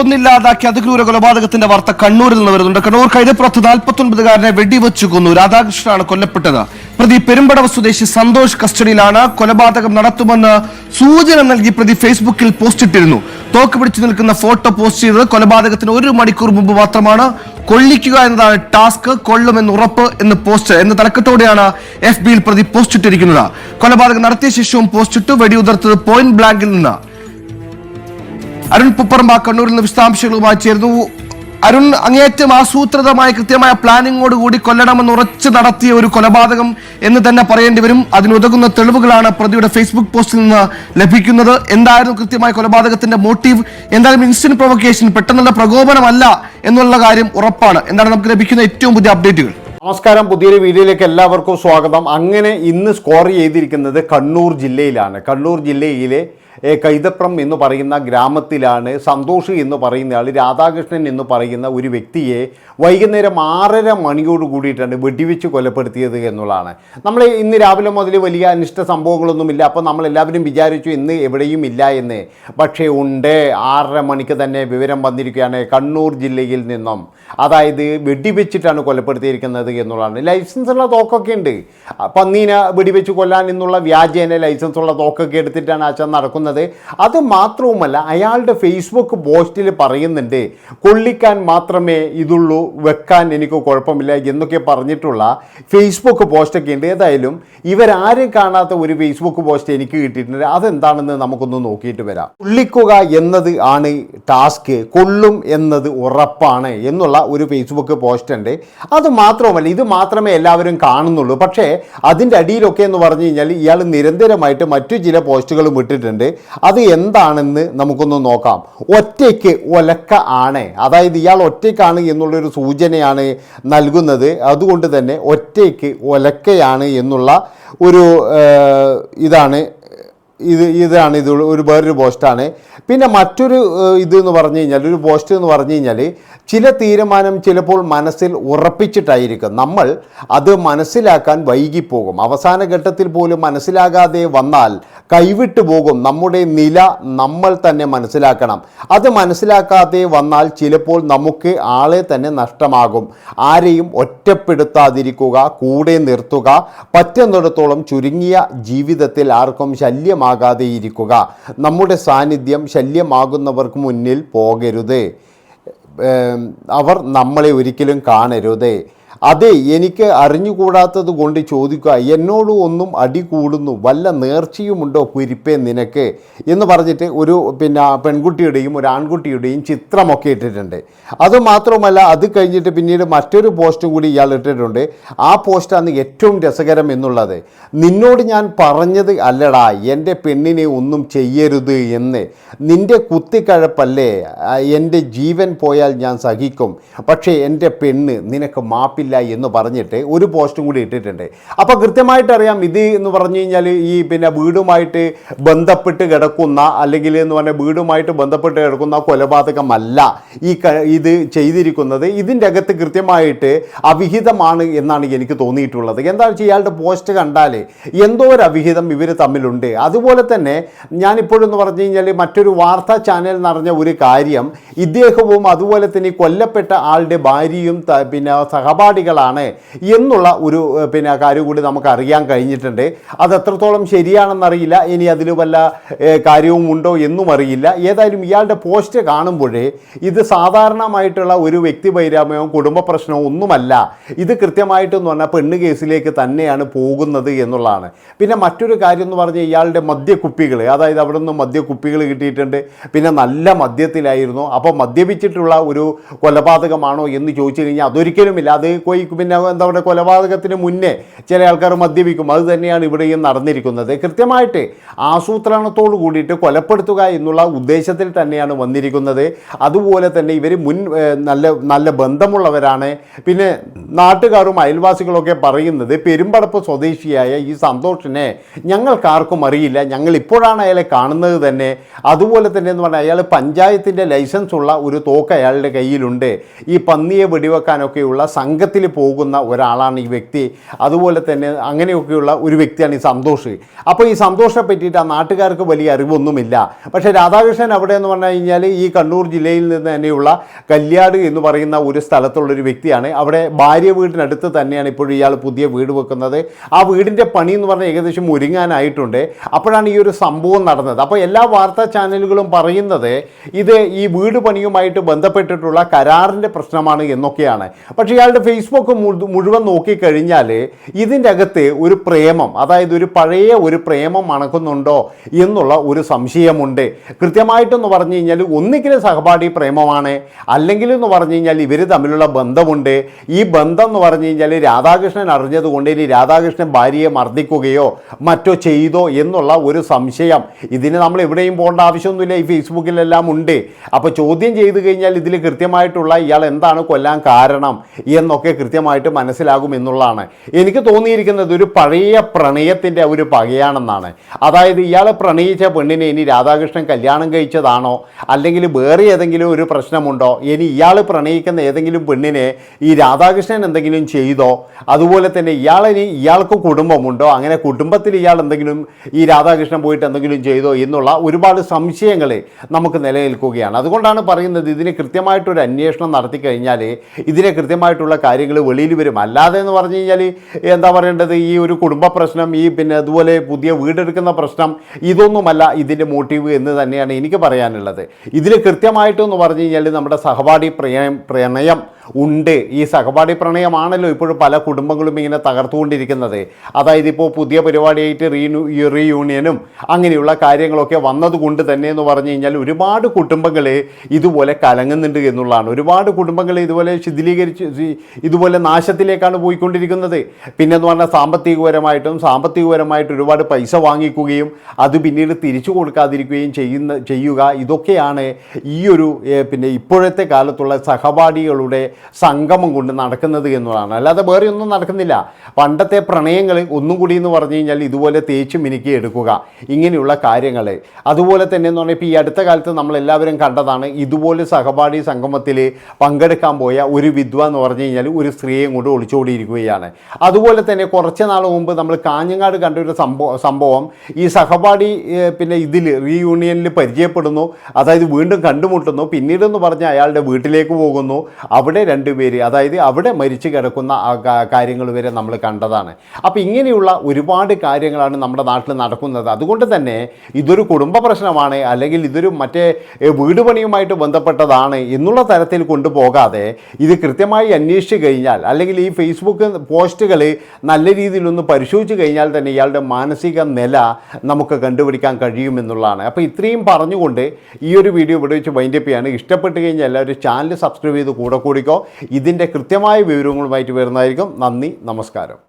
കൊന്നില്ലാതാക്കി അതിക്രൂര കൊലപാതകത്തിന്റെ വാർത്ത കണ്ണൂരിൽ നിന്ന് വരുന്നുണ്ട്. കണ്ണൂർ കൈതപ്പുറത്ത് നാൽപ്പത്തൊൻപതുകാരനെ വെടിവെച്ചു കൊന്നു രാധാകൃഷ്ണനാണ് കൊല്ലപ്പെട്ടത്. പ്രതി പെരുമ്പടവ സ്വദേശി സന്തോഷ് കസ്റ്റഡിയിലാണ് കൊലപാതകം നടത്തുമെന്ന് സൂചന നൽകി പ്രതി ഫേസ്ബുക്കിൽ പോസ്റ്റ് ഇട്ടിരുന്നു. തോക്ക് പിടിച്ചു നിൽക്കുന്ന ഫോട്ടോ പോസ്റ്റ് ചെയ്തത് കൊലപാതകത്തിന് ഒരു മണിക്കൂർ മുമ്പ് മാത്രമാണ്. കൊള്ളിക്കുക എന്നതാണ് ടാസ്ക് കൊള്ളുമെന്ന് ഉറപ്പ് എന്ന് പോസ്റ്റ് എന്ന തലക്കെട്ടോടെയാണ് എഫ് ബിയിൽ പ്രതി പോസ്റ്റ് ഇട്ടിരിക്കുന്നത്. കൊലപാതകം നടത്തിയ ശേഷവും പോസ്റ്റ് ഇട്ടു. വെടിയുതിർത്തത് പോയിന്റ് ബ്ലാങ്കിൽ നിന്ന്. അരുൺ പുപ്പറമ്പ കണ്ണൂരിൽ നിന്ന് വിശദാംശങ്ങളുമായി ചേർന്നു അരുൺ അങ്ങേയറ്റം ആസൂത്രിതമായ കൃത്യമായ പ്ലാനിങ്ങോട് കൂടി കൊല്ലണമെന്ന് ഉറച്ചു നടത്തിയ ഒരു കൊലപാതകം എന്ന് തന്നെ പറയേണ്ടി വരും. അതിനുതകുന്ന തെളിവുകളാണ് പ്രതിയുടെ ഫേസ്ബുക്ക് പോസ്റ്റിൽ നിന്ന് ലഭിക്കുന്നത്. എന്തായിരുന്നു കൃത്യമായ കൊലപാതകത്തിന്റെ മോട്ടീവ് എന്തായാലും ഇൻസ്റ്റന്റ് പ്രൊവക്കേഷൻ പെട്ടെന്നുള്ള പ്രകോപനമല്ല എന്നുള്ള കാര്യം ഉറപ്പാണ്. എന്താണ് നമുക്ക് ലഭിക്കുന്ന ഏറ്റവും പുതിയ അപ്ഡേറ്റുകൾ നമസ്കാരം. പുതിയൊരു വീഡിയോയിലേക്ക് എല്ലാവർക്കും സ്വാഗതം. അങ്ങനെ ഇന്ന് സ്കോർ ചെയ്തിരിക്കുന്നത് കണ്ണൂർ ജില്ലയിലാണ്. കണ്ണൂർ ജില്ലയിലെ കൈതപ്രം എന്ന് പറയുന്ന ഗ്രാമത്തിലാണ് സന്തോഷ് എന്ന് പറയുന്ന ആൾ രാധാകൃഷ്ണൻ എന്ന് പറയുന്ന ഒരു വ്യക്തിയെ വൈകുന്നേരം ആറര മണിയോട് കൂടിയിട്ടാണ് വെടിവെച്ച് കൊലപ്പെടുത്തിയത് എന്നുള്ളതാണ്. നമ്മൾ ഇന്ന് രാവിലെ മുതൽ വലിയ അനിഷ്ട സംഭവങ്ങളൊന്നുമില്ല. അപ്പോൾ നമ്മൾ എല്ലാവരും വിചാരിച്ചു ഇന്ന് എവിടെയും ഇല്ല എന്ന്. പക്ഷേ ഉണ്ട്. ആറര മണിക്ക് തന്നെ വിവരം വന്നിരിക്കുകയാണ് കണ്ണൂർ ജില്ലയിൽ നിന്നും. അതായത് വെടിവെച്ചിട്ടാണ് കൊലപ്പെടുത്തിയിരിക്കുന്നത് എന്നുള്ളതാണ്. ലൈസൻസ് ഉള്ള തോക്കൊക്കെ ഉണ്ട്. പന്നീനെ വെടിവെച്ച് കൊല്ലാൻ എന്നുള്ള വ്യാജേന ലൈസൻസ് ഉള്ള തോക്കൊക്കെ എടുത്തിട്ടാണ് അച്ഛൻ നടക്കുന്നത്. അത് മാത്രവുമല്ല അയാളുടെ ഫേസ്ബുക്ക് പോസ്റ്റിൽ പറയുന്നുണ്ട് കൊള്ളിക്കാൻ മാത്രമേ ഇതുള്ളൂ വെക്കാൻ എനിക്ക് കുഴപ്പമില്ല എന്നൊക്കെ പറഞ്ഞിട്ടുള്ള ഫേസ്ബുക്ക് പോസ്റ്റൊക്കെ ഉണ്ട്. ഏതായാലും ഇവരാരും കാണാത്ത ഒരു ഫേസ്ബുക്ക് പോസ്റ്റ് എനിക്ക് കിട്ടിയിട്ടുണ്ട്. അതെന്താണെന്ന് നമുക്കൊന്ന് നോക്കിയിട്ട് വരാം. കൊള്ളിക്കുക എന്നത് ആണ് ടാസ്ക് കൊള്ളും എന്നത് ഉറപ്പാണ് എന്നുള്ള ഒരു ഫേസ്ബുക്ക് പോസ്റ്റ് ഉണ്ട്. അത് മാത്രവുമല്ല ഇത് മാത്രമേ എല്ലാവരും കാണുന്നുള്ളൂ. പക്ഷേ അതിന്റെ അടിയിലൊക്കെ എന്ന് പറഞ്ഞു കഴിഞ്ഞാൽ ഇയാൾ നിരന്തരമായിട്ട് മറ്റു ചില പോസ്റ്റുകളും ഇട്ടിട്ടുണ്ട്. അത് എന്താണെന്ന് നമുക്കൊന്ന് നോക്കാം. ഒറ്റയ്ക്ക് ഒലക്ക ആണ്. അതായത് ഇയാൾ ഒറ്റയ്ക്കാണ് എന്നുള്ളൊരു സൂചനയാണ് നൽകുന്നത്. അതുകൊണ്ട് തന്നെ ഒറ്റയ്ക്ക് ഒലക്കയാണ് എന്നുള്ള ഒരു ഇതാണ് ഇത് ഇതാണ് ഇത് ഒരു വേറൊരു പോസ്റ്റാണ്. പിന്നെ മറ്റൊരു ഇത് എന്ന് പറഞ്ഞു കഴിഞ്ഞാൽ ഒരു പോസ്റ്റ് എന്ന് പറഞ്ഞു കഴിഞ്ഞാൽ ചില തീരുമാനം ചിലപ്പോൾ മനസ്സിൽ ഉറപ്പിച്ചിട്ടായിരിക്കും. നമ്മൾ അത് മനസ്സിലാക്കാൻ വൈകിപ്പോകും. അവസാന ഘട്ടത്തിൽ പോലും മനസ്സിലാകാതെ വന്നാൽ കൈവിട്ടു പോകും. നമ്മുടെ നില നമ്മൾ തന്നെ മനസ്സിലാക്കണം. അത് മനസ്സിലാക്കാതെ വന്നാൽ ചിലപ്പോൾ നമുക്ക് ആളെ തന്നെ നഷ്ടമാകും. ആരെയും ഒറ്റപ്പെടുത്താതിരിക്കുക കൂടെ നിർത്തുക പറ്റുന്നിടത്തോളം ചുരുങ്ങിയ ജീവിതത്തിൽ ആർക്കും ശല്യമാകാതെ ഇരിക്കുക. നമ്മുടെ സാന്നിധ്യം ശല്യമാകുന്നവർക്ക് മുന്നിൽ പോകരുത്. അവർ നമ്മളെ ഒരിക്കലും കാണരുത്. അതെ എനിക്ക് അറിഞ്ഞുകൂടാത്തത് കൊണ്ട് ചോദിക്കുക എന്നോട് ഒന്നും അടി കൂടുന്നു വല്ല നേർച്ചയുമുണ്ടോ കുരിപ്പേ നിനക്ക്? എന്ന് പറഞ്ഞിട്ട് ഒരു പിന്നെ പെൺകുട്ടിയുടെയും ഒരു ആൺകുട്ടിയുടെയും ചിത്രമൊക്കെ ഇട്ടിട്ടുണ്ട്. അതുമാത്രമല്ല അത് കഴിഞ്ഞിട്ട് പിന്നീട് മറ്റൊരു പോസ്റ്റും കൂടി ഇയാൾ ഇട്ടിട്ടുണ്ട്. ആ പോസ്റ്റാണ് ഏറ്റവും രസകരം എന്നുള്ളത്. നിന്നോട് ഞാൻ പറഞ്ഞത് അല്ലടാ എന്റെ പെണ്ണിനെ ഒന്നും ചെയ്യരുത് എന്ന്. നിന്റെ കുത്തിക്കഴപ്പല്ലേ എന്റെ ജീവൻ പോയാൽ ഞാൻ സഹിക്കും. പക്ഷേ എന്റെ പെണ്ണ് നിനക്ക് മാപ്പില്ല എന്ന് പറഞ്ഞിട്ട് ഒരു പോസ്റ്റും കൂടി ഇട്ടിട്ടുണ്ട്. അപ്പോൾ കൃത്യമായിട്ട് അറിയാം ഇത് എന്ന് പറഞ്ഞു കഴിഞ്ഞാൽ ഈ പിന്നെ വീടുമായിട്ട് ബന്ധപ്പെട്ട് കിടക്കുന്ന അല്ലെങ്കിൽ എന്ന് പറഞ്ഞാൽ വീടുമായിട്ട് ബന്ധപ്പെട്ട് കിടക്കുന്ന കൊലപാതകമല്ല ഈ ഇത് ചെയ്തിരിക്കുന്നത്. ഇതിന്റെ അകത്ത് കൃത്യമായിട്ട് അവിഹിതമാണ് എന്നാണ് എനിക്ക് തോന്നിയിട്ടുള്ളത്. എന്താണെന്ന് വെച്ചാൽ ഇയാളുടെ പോസ്റ്റ് കണ്ടാൽ എന്തോ ഒരു അവിഹിതം ഇവർ തമ്മിലുണ്ട്. അതുപോലെ തന്നെ ഞാനിപ്പോഴെന്ന് പറഞ്ഞു കഴിഞ്ഞാൽ മറ്റൊരു വാർത്താ ചാനൽ നിറഞ്ഞ ഒരു കാര്യം ഇദ്ദേഹവും അതുപോലെ തന്നെ കൊല്ലപ്പെട്ട ആളുടെ ഭാര്യയും പിന്നെ പിന്നെ സഹപാഠികളാണ് എന്നുള്ള ഒരു പിന്നെ കാര്യം കൂടി നമുക്ക് അറിയാൻ കഴിഞ്ഞിട്ടുണ്ട്. അത് എത്രത്തോളം ശരിയാണെന്നറിയില്ല. ഇനി അതിൽ വല്ല കാര്യവും ഉണ്ടോ എന്നും അറിയില്ല. ഏതായാലും ഇയാളുടെ പോസ്റ്റ് കാണുമ്പോഴേ ഇത് സാധാരണമായിട്ടുള്ള ഒരു വ്യക്തി വൈരാമ്യവും കുടുംബ പ്രശ്നവും ഒന്നുമല്ല. ഇത് കൃത്യമായിട്ടെന്ന് പറഞ്ഞാൽ പെണ്ണ് കേസിലേക്ക് തന്നെയാണ് പോകുന്നത് എന്നുള്ളതാണ്. പിന്നെ മറ്റൊരു കാര്യം എന്ന് പറഞ്ഞാൽ ഇയാളുടെ മദ്യക്കുപ്പികൾ അതായത് അവിടെ നിന്ന് മദ്യക്കുപ്പികൾ കിട്ടിയിട്ടുണ്ട്. പിന്നെ നല്ല മദ്യത്തിലായിരുന്നു. അപ്പോൾ മദ്യപിച്ചിട്ടുള്ള ഒരു കൊലപാതകമാണോ എന്ന് ചോദിച്ചു കഴിഞ്ഞാൽ അതൊരിക്കലുമില്ല. അത് പോയി പിന്നെ എന്താ പറയുക കൊലപാതകത്തിന് മുന്നേ ചില ആൾക്കാർ മദ്യപിക്കും. അത് തന്നെയാണ് ഇവിടെയും നടന്നിരിക്കുന്നത്. കൃത്യമായിട്ട് ആസൂത്രണത്തോട് കൂടിയിട്ട് കൊലപ്പെടുത്തുക എന്നുള്ള ഉദ്ദേശത്തിൽ തന്നെയാണ് വന്നിരിക്കുന്നത്. അതുപോലെ തന്നെ ഇവർ മുൻ നല്ല നല്ല ബന്ധമുള്ളവരാണ്. പിന്നെ നാട്ടുകാരും അയൽവാസികളൊക്കെ പറയുന്നത് പെരുമ്പടപ്പ് സ്വദേശിയായ ഈ സന്തോഷിനെ ഞങ്ങൾക്കാർക്കും അറിയില്ല. ഞങ്ങൾ ഇപ്പോഴാണ് അയാളെ കാണുന്നത് തന്നെ. അതുപോലെ തന്നെ എന്ന് പറഞ്ഞാൽ അയാൾ പഞ്ചായത്തിന്റെ ലൈസൻസ് ഉള്ള ഒരു തോക്ക് അയാളുടെ കയ്യിലുണ്ട്. ഈ പന്നിയെ വെടിവെക്കാനൊക്കെയുള്ള സംഘത്തിൽ വാതകത്തിൽ പോകുന്ന ഒരാളാണ് ഈ വ്യക്തി. അതുപോലെ തന്നെ അങ്ങനെയൊക്കെയുള്ള ഒരു വ്യക്തിയാണ് ഈ സന്തോഷ്. അപ്പോൾ ഈ സന്തോഷത്തെ പറ്റിയിട്ട് ആ നാട്ടുകാർക്ക് വലിയ അറിവൊന്നുമില്ല. പക്ഷേ രാധാകൃഷ്ണൻ അവിടെ എന്ന് പറഞ്ഞു കഴിഞ്ഞാൽ ഈ കണ്ണൂർ ജില്ലയിൽ നിന്ന് തന്നെയുള്ള കല്യാട് എന്ന് പറയുന്ന ഒരു സ്ഥലത്തുള്ള ഒരു വ്യക്തിയാണ്. അവിടെ ഭാര്യ വീടിനടുത്ത് തന്നെയാണ് ഇപ്പോഴും ഇയാൾ പുതിയ വീട് വെക്കുന്നത്. ആ വീടിന്റെ പണി എന്ന് പറഞ്ഞാൽ ഏകദേശം ഒരുങ്ങാനായിട്ടുണ്ട്. അപ്പോഴാണ് ഈ ഒരു സംഭവം നടന്നത്. അപ്പോൾ എല്ലാ വാർത്താ ചാനലുകളും പറയുന്നത് ഇത് ഈ വീട് പണിയുമായിട്ട് ബന്ധപ്പെട്ടിട്ടുള്ള കരാറിന്റെ പ്രശ്നമാണ് എന്നൊക്കെയാണ്. പക്ഷേ ഇയാളുടെ ഫേസ്ബുക്ക് മുഴു- മുഴുവൻ നോക്കിക്കഴിഞ്ഞാൽ ഇതിന്റെ അകത്ത് ഒരു പ്രേമം അതായത് ഒരു പഴയ ഒരു പ്രേമം മണക്കുന്നുണ്ടോ എന്നുള്ള ഒരു സംശയമുണ്ട്. കൃത്യമായിട്ടെന്ന് പറഞ്ഞു കഴിഞ്ഞാൽ ഒന്നിക്കലും സഹപാഠി പ്രേമമാണ്. അല്ലെങ്കിൽ എന്ന് പറഞ്ഞു കഴിഞ്ഞാൽ ഇവർ തമ്മിലുള്ള ബന്ധമുണ്ട്. ഈ ബന്ധം എന്ന് പറഞ്ഞു കഴിഞ്ഞാൽ രാധാകൃഷ്ണൻ അറിഞ്ഞതുകൊണ്ട് ഇനി രാധാകൃഷ്ണൻ ഭാര്യയെ മർദ്ദിക്കുകയോ മറ്റോ ചെയ്തോ എന്നുള്ള ഒരു സംശയം. ഇതിന് നമ്മൾ എവിടെയും പോകേണ്ട ആവശ്യമൊന്നുമില്ല. ഈ ഫേസ്ബുക്കിലെല്ലാം ഉണ്ട്. അപ്പോൾ ചോദ്യം ചെയ്തു കഴിഞ്ഞാൽ ഇതിൽ കൃത്യമായിട്ടുള്ള ഇയാൾ എന്താണ് കൊല്ലാൻ കാരണം എന്നൊക്കെ കൃത്യമായിട്ട് മനസ്സിലാകും എന്നുള്ളതാണ്. എനിക്ക് തോന്നിയിരിക്കുന്നത് ഒരു പഴയ പ്രണയത്തിന്റെ ഒരു പകയാണെന്നാണ്. അതായത് ഇയാൾ പ്രണയിച്ച പെണ്ണിനെ ഇനി രാധാകൃഷ്ണൻ കല്യാണം കഴിച്ചതാണോ? അല്ലെങ്കിൽ വേറെ ഏതെങ്കിലും ഒരു പ്രശ്നമുണ്ടോ? ഇനി ഇയാൾ പ്രണയിക്കുന്ന ഏതെങ്കിലും പെണ്ണിനെ ഈ രാധാകൃഷ്ണൻ എന്തെങ്കിലും ചെയ്തോ? അതുപോലെ തന്നെ ഇയാളിനി ഇയാൾക്ക് കുടുംബമുണ്ടോ? അങ്ങനെ കുടുംബത്തിൽ ഇയാൾ എന്തെങ്കിലും ഈ രാധാകൃഷ്ണൻ പോയിട്ട് എന്തെങ്കിലും ചെയ്തോ എന്നുള്ള ഒരുപാട് സംശയങ്ങൾ നമുക്ക് നിലനിൽക്കുകയാണ്. അതുകൊണ്ടാണ് പറയുന്നത് ഇതിന് കൃത്യമായിട്ടൊരു അന്വേഷണം നടത്തി കഴിഞ്ഞാൽ ഇതിനെ കൃത്യമായിട്ടുള്ള കാര്യങ്ങൾ വെളിയിൽ വരും. അല്ലാതെ എന്ന് പറഞ്ഞു കഴിഞ്ഞാൽ എന്താ പറയേണ്ടത്? ഈ ഒരു കുടുംബ പ്രശ്നം ഈ പിന്നെ അതുപോലെ പുതിയ വീടെടുക്കുന്ന പ്രശ്നം ഇതൊന്നുമല്ല ഇതിന്റെ മോട്ടീവ് എന്ന് തന്നെയാണ് എനിക്ക് പറയാനുള്ളത്. ഇതിൽ കൃത്യമായിട്ടെന്ന് പറഞ്ഞു കഴിഞ്ഞാൽ നമ്മുടെ സഹപാഠി പ്രണയം പ്രണയം ഉണ്ട്. ഈ സഹപാഠി പ്രണയമാണല്ലോ ഇപ്പോഴും പല കുടുംബങ്ങളും ഇങ്ങനെ തകർത്തുകൊണ്ടിരിക്കുന്നത്. അതായത് ഇപ്പോൾ പുതിയ പരിപാടിയായിട്ട് റീനു റീയൂണിയനും അങ്ങനെയുള്ള കാര്യങ്ങളൊക്കെ വന്നതുകൊണ്ട് തന്നെ എന്ന് പറഞ്ഞു കഴിഞ്ഞാൽ ഒരുപാട് കുടുംബങ്ങൾ ഇതുപോലെ കലങ്ങുന്നുണ്ട് എന്നുള്ളതാണ്. ഒരുപാട് കുടുംബങ്ങൾ ഇതുപോലെ ശിഥിലീകരിച്ച് ഇതുപോലെ നാശത്തിലേക്കാണ് പോയിക്കൊണ്ടിരിക്കുന്നത്. പിന്നെ എന്ന് പറഞ്ഞാൽ സാമ്പത്തികപരമായിട്ടും സാമ്പത്തികപരമായിട്ട് ഒരുപാട് പൈസ വാങ്ങിക്കുകയും അത് പിന്നീട് തിരിച്ചു കൊടുക്കാതിരിക്കുകയും ചെയ്യുന്ന ചെയ്യുക ഇതൊക്കെയാണ് ഈ ഒരു പിന്നെ ഇപ്പോഴത്തെ കാലത്തുള്ള സഹപാഠികളുടെ സംഗമം കൊണ്ട് നടക്കുന്നത് എന്നുള്ളതാണ്. അല്ലാതെ വേറെ ഒന്നും നടക്കുന്നില്ല. പണ്ടത്തെ പ്രണയങ്ങൾ ഒന്നും കൂടി എന്ന് പറഞ്ഞു കഴിഞ്ഞാൽ ഇതുപോലെ തേച്ച് മിനുക്കി എടുക്കുക. ഇങ്ങനെയുള്ള കാര്യങ്ങൾ. അതുപോലെ തന്നെ എന്ന് പറഞ്ഞാൽ ഇപ്പോൾ ഈ അടുത്ത കാലത്ത് നമ്മളെല്ലാവരും കണ്ടതാണ് ഇതുപോലെ സഹപാഠി സംഗമത്തിൽ പങ്കെടുക്കാൻ പോയ ഒരു വിദ്വ എന്ന് പറഞ്ഞു കഴിഞ്ഞാൽ ഒരു സ്ത്രീയെ കൊണ്ട് ഒളിച്ചോടിയിരിക്കുകയാണ്. അതുപോലെ തന്നെ കുറച്ച് നാൾ മുമ്പ് നമ്മൾ കാഞ്ഞങ്ങാട് കണ്ട ഒരു സംഭവം സംഭവം ഈ സഹപാഠി പിന്നെ ഇതിൽ റീയൂണിയനിൽ പരിചയപ്പെടുന്നു. അതായത് വീണ്ടും കണ്ടുമുട്ടുന്നു. പിന്നീട് എന്ന് പറഞ്ഞാൽ അയാളുടെ വീട്ടിലേക്ക് പോകുന്നു. അവിടെ രണ്ടുപേര് അതായത് അവിടെ മരിച്ചു കിടക്കുന്ന കാര്യങ്ങൾ വരെ നമ്മൾ കണ്ടതാണ്. അപ്പോൾ ഇങ്ങനെയുള്ള ഒരുപാട് കാര്യങ്ങളാണ് നമ്മുടെ നാട്ടിൽ നടക്കുന്നത്. അതുകൊണ്ട് തന്നെ ഇതൊരു കുടുംബ പ്രശ്നമാണ് അല്ലെങ്കിൽ ഇതൊരു മറ്റേ വീട് പണിയുമായിട്ട് ബന്ധപ്പെട്ടതാണ് എന്നുള്ള തരത്തിൽ കൊണ്ടുപോകാതെ ഇത് കൃത്യമായി അന്വേഷിച്ച് കഴിഞ്ഞാൽ അല്ലെങ്കിൽ ഈ ഫേസ്ബുക്ക് പോസ്റ്റുകൾ നല്ല രീതിയിലൊന്ന് പരിശോധിച്ച് കഴിഞ്ഞാൽ തന്നെ ഇയാളുടെ മാനസിക നില നമുക്ക് കണ്ടുപിടിക്കാൻ കഴിയുമെന്നുള്ളതാണ് അപ്പോൾ ഇത്രയും പറഞ്ഞുകൊണ്ട് ഈ ഒരു വീഡിയോ ഇവിടെ വെച്ച് വൈൻഡപ്പ് ചെയ്യാണ്. ഇഷ്ടപ്പെട്ട് കഴിഞ്ഞാൽ എല്ലാവരും ചാനൽ സബ്സ്ക്രൈബ് ചെയ്ത് കൂടെ കൂടിക്കോ. ഇതിന്റെ കൃത്യമായ വിവരങ്ങളുമായിട്ട് വരുന്നതായിരിക്കും. നന്ദി നമസ്കാരം.